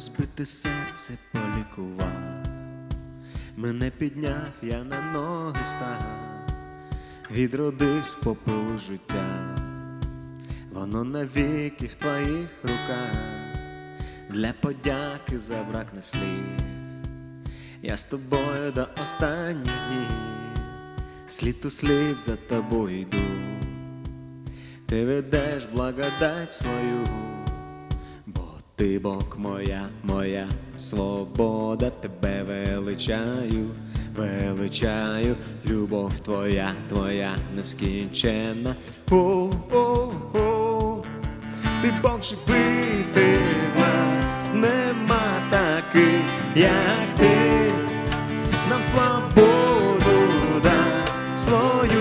розбите серце полікував, мене підняв, я на ноги став, відродив з попелу життя, воно навіки в твоїх руках, для подяки за брак слів. Я з тобою до останніх днів, слід у слід за тобою йду. Ти ведеш благодать свою, ти Бог моя, моя свобода, тебе величаю, величаю, любов твоя, твоя нескінченна. О-о-о, ти Бог живий, ти в нас нема таких, як ти, нам свободу дай, свою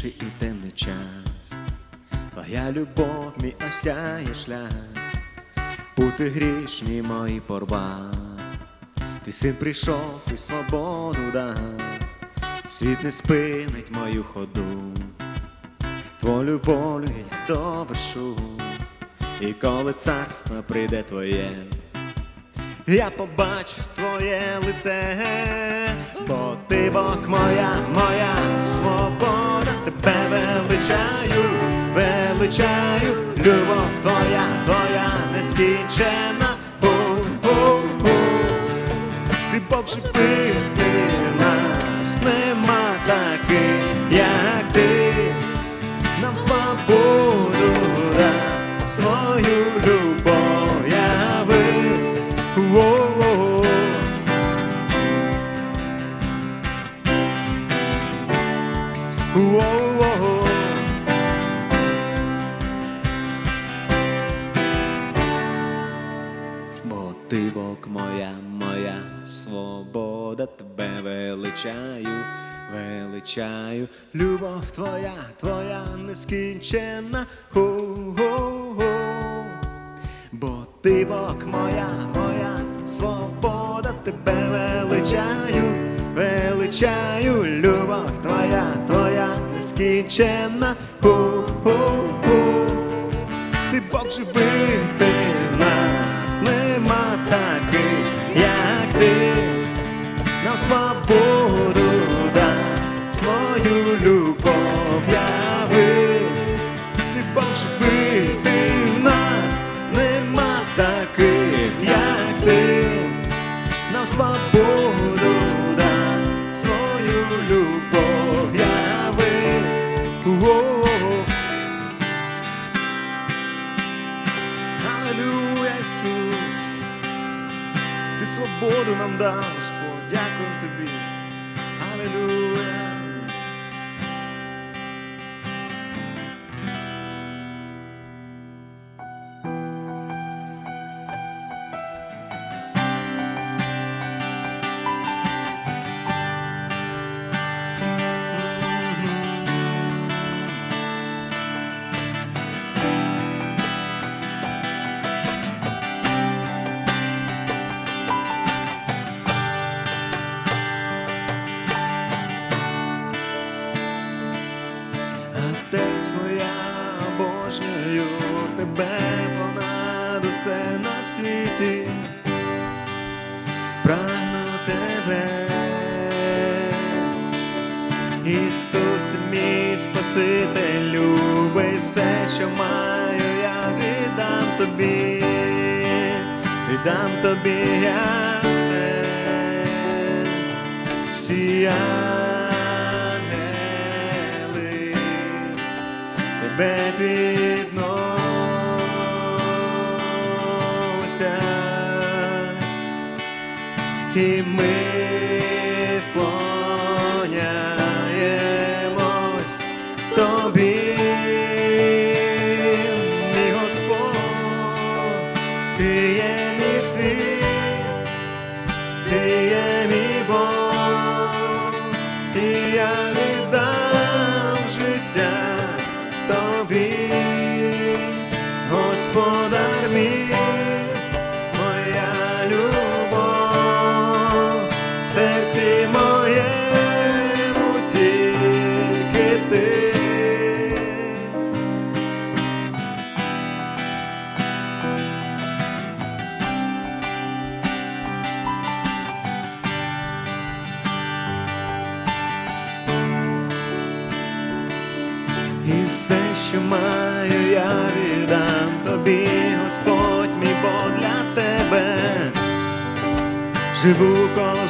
найскрутніший і темний час, твоя любов мій осяє шлях, пути грішні мої порвав, ти син прийшов і свободу дав, світ не спинить мою ходу, твою волю я довершу, і коли царство прийде твоє. Я побачу твоє лице, бо ти Бог моя, моя свобода, тебе величаю, величаю, любов твоя, твоя нескінчена. Ти Бог живий, ти нас нема таких, як ти, нам свободу свою любов О-о-о. Бо ти Бог моя, моя свобода, тебе величаю, величаю, любов твоя, твоя нескінченна. Хо-хо-хо. Бо ти Бог моя, моя свобода, тебе величаю, величаю, любов твоя, твоя нескінченна. ху-ху-ху, Ти Бог живий, ти свободу нам дав, Господь, дякую тобі. Аллилуйя. Отець моя обожнюю тебе понад усе на світі, прагну тебе, Ісус, мій Спаситель, любий все, що маю, я віддам тобі, віддам тобі я все, всі ангели тебе підносять, і ми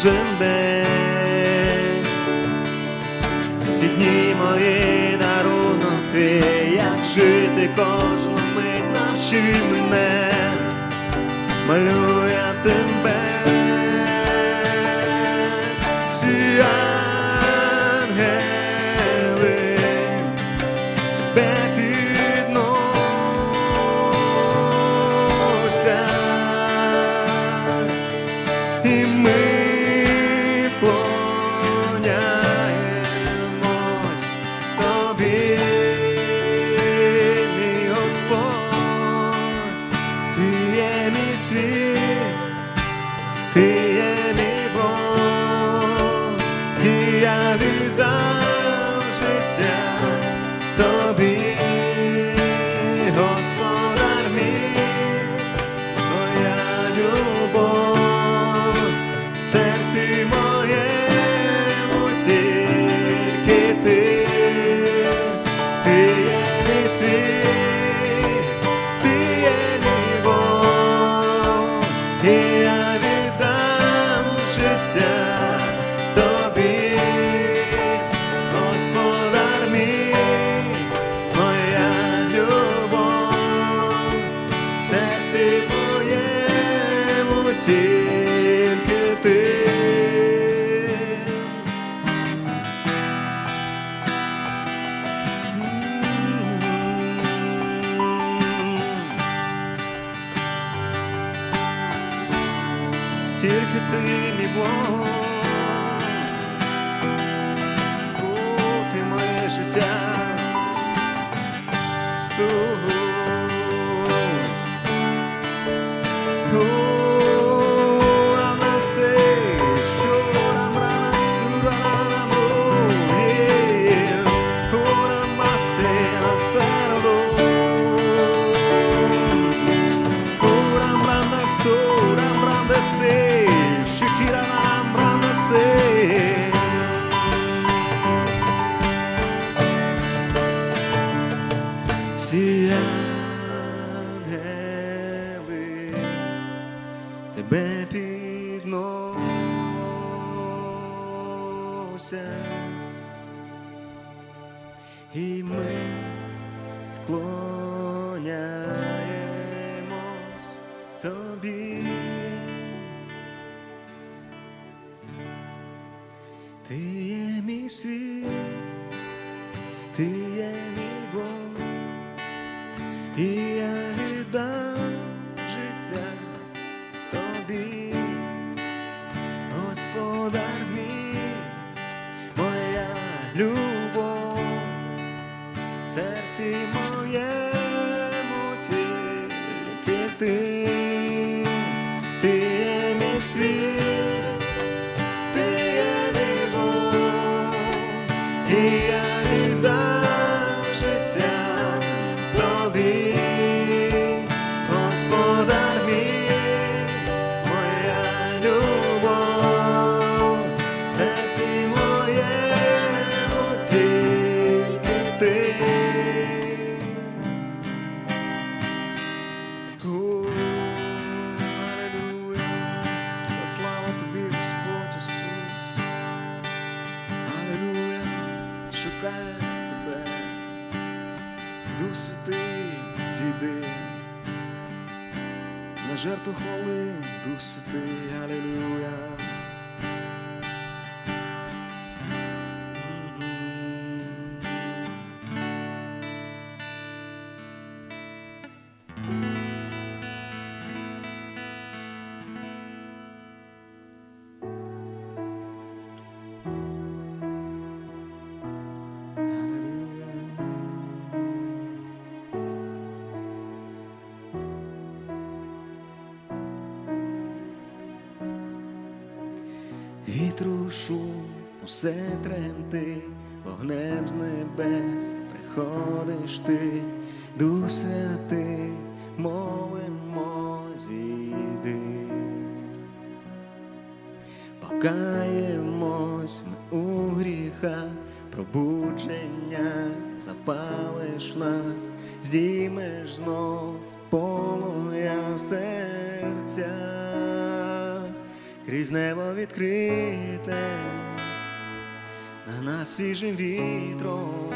кожен день, всі дні мої дарунок ти, як жити кожну мить навчи мене, малюю тебе. y en mi vida. Jesus. тебе підносять, і ми вклоняємось тобі. Ти є мій світ. любов серці моєму тільки ти, ти є мій світ. deserto rolando se tem aleluia. Шум, усе тремти, вогнем з небес приходиш ти, Дух святий, молимо, зійди. Покаємось ми у гріхах, пробудження, запалиш нас, здіймеш знов полум'я в серця, крізь небо відкрите, на нас свіжим вітром,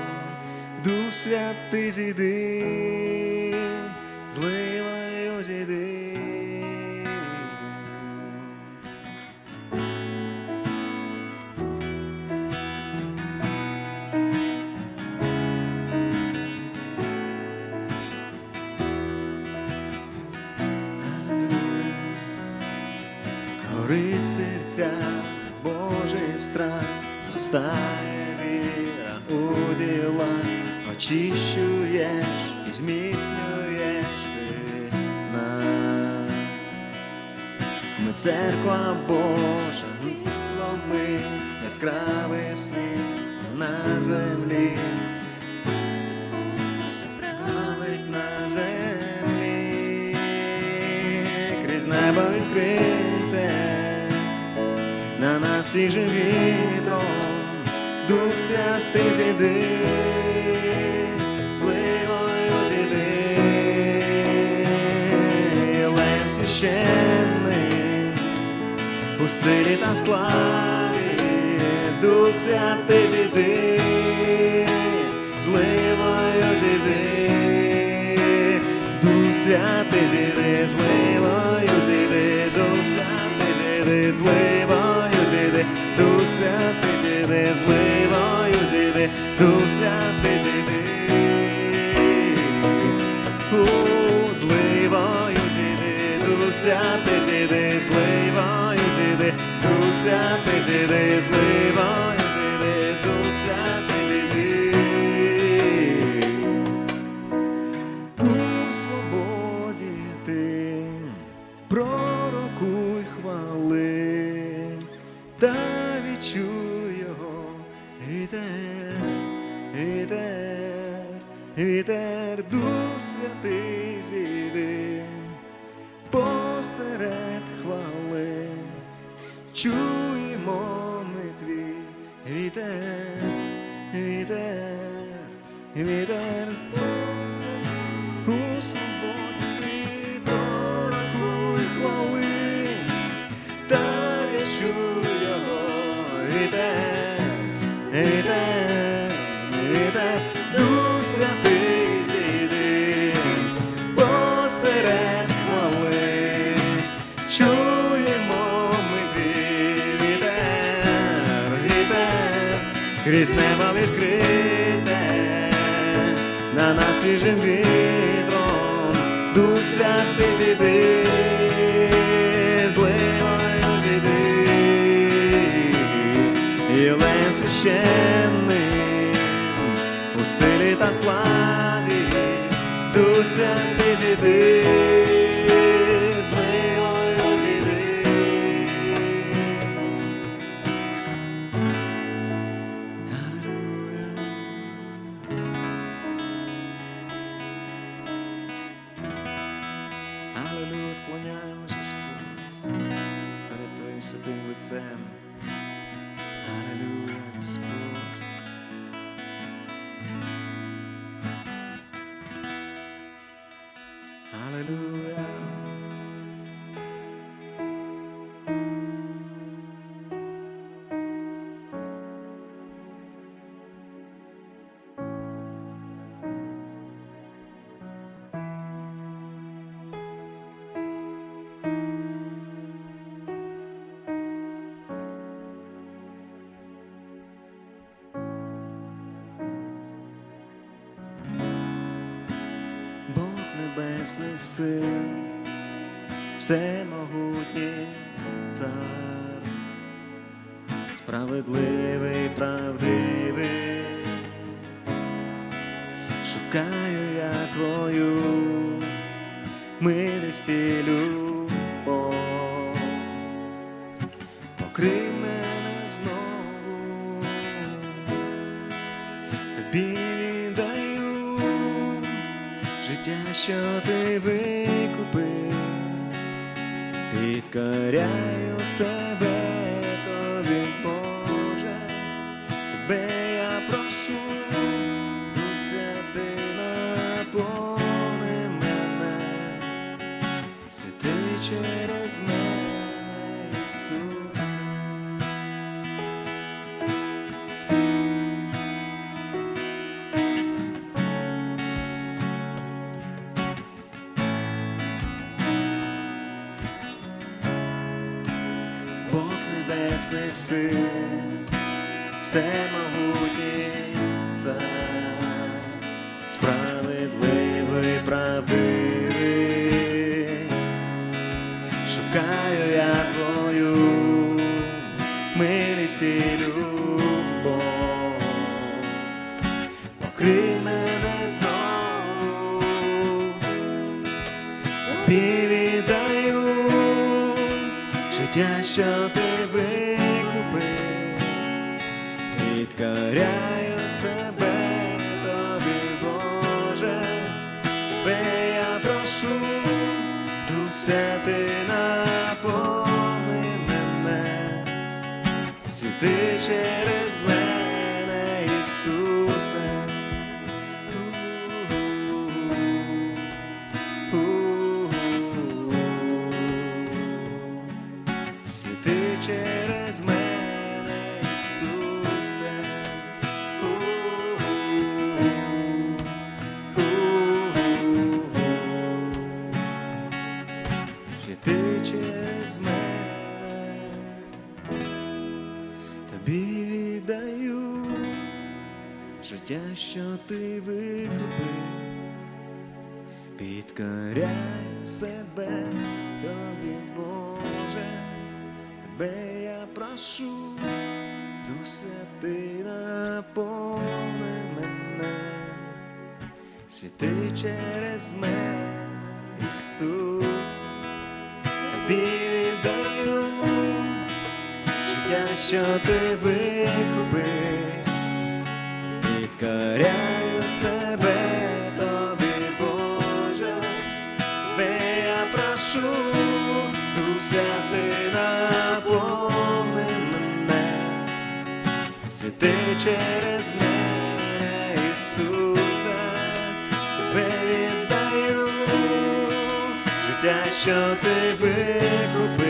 Дух святий зійди, зливою зійди. Горить в серцях Божий страх, зростає віра у діла, очищуєш і зміцнюєш ти нас. Ми церква Божа, світло ми, яскравий світ на землі. Небо нас свіжим вітром, Дух святий зійди, зливою зійди, Єлеєм священним, у силі та славі, Дух святий зійди, зливою зійди, Дух святий зійди, зливою зійди, Дух святий зійди, зливою Дух святий діди, зливою зійди, Дух святий зійди. У, Зливою зійди, святий зійди, зливою зійди, Дух святий зійди, зливою зійди, Дух святий посеред хвали, чуємо ми твій вітер, вітер, вітер, крізь небо відкрите, на нас свіжим вітром, Дух святий зійди, зливою зійди, Єлеєм священним, у силі та славі, Дух святий зійди, небесних сил, всемогутній цар, справедливий, правдивий, шукаю я твою милість і любов, покрив мене знову, тобі. віддаю Життя, що ти викупив, підкоряю себе небесних сил, всемогутній цар, справедливий, правдивий, шукаю я твою милість і любов, покрий мене знову, тобі життя, що ти викупив, від себе себе тобі, Боже, тебе я прошу, Дух Святий наповни мене, світи через мене, Ісус, тобі віддаю життя, що ти викупив, підкоряю Святий наповни мене, світи через мене, Ісусе, тебе віддаю. Життя, що ти викупив,